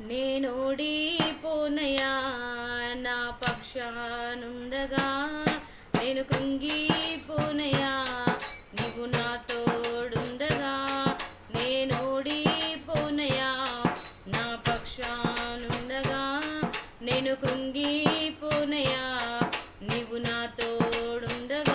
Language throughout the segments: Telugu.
నేనోడిపోనయా? నా పక్షానుండగా నేను కృంగిపోనయా? నీవు నా తోడుండగా నేనోడిపోనయా? నా పక్షానుండగా నేను కృంగిపోనయా? నీవు నా తోడుండగా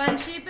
Bunch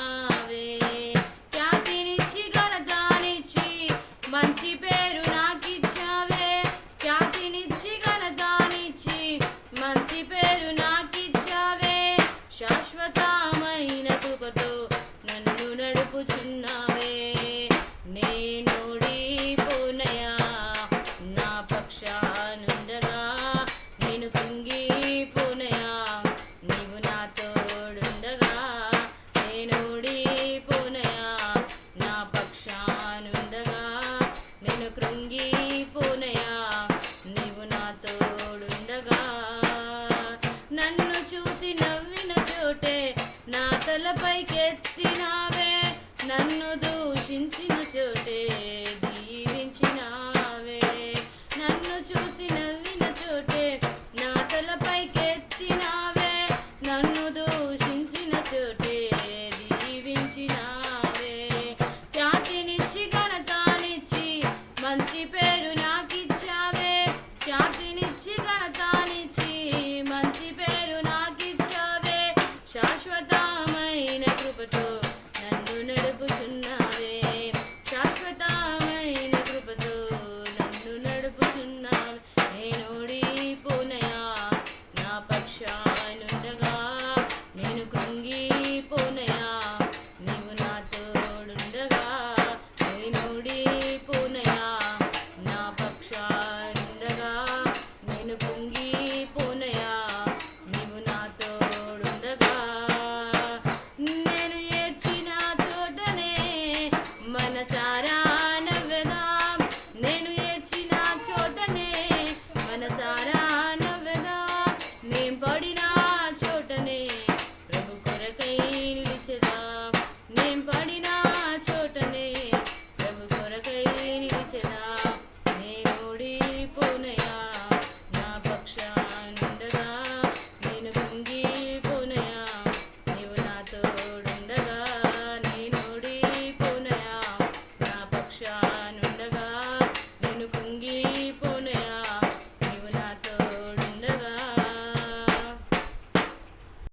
మంచి పేరు నాకిచ్చావే. శాంతినిచ్చి ఘనతానిచ్చి మంచి పేరు నాకిచ్చావే. శాశ్వతమైన కృపతో నన్ను నడుపుచున్నా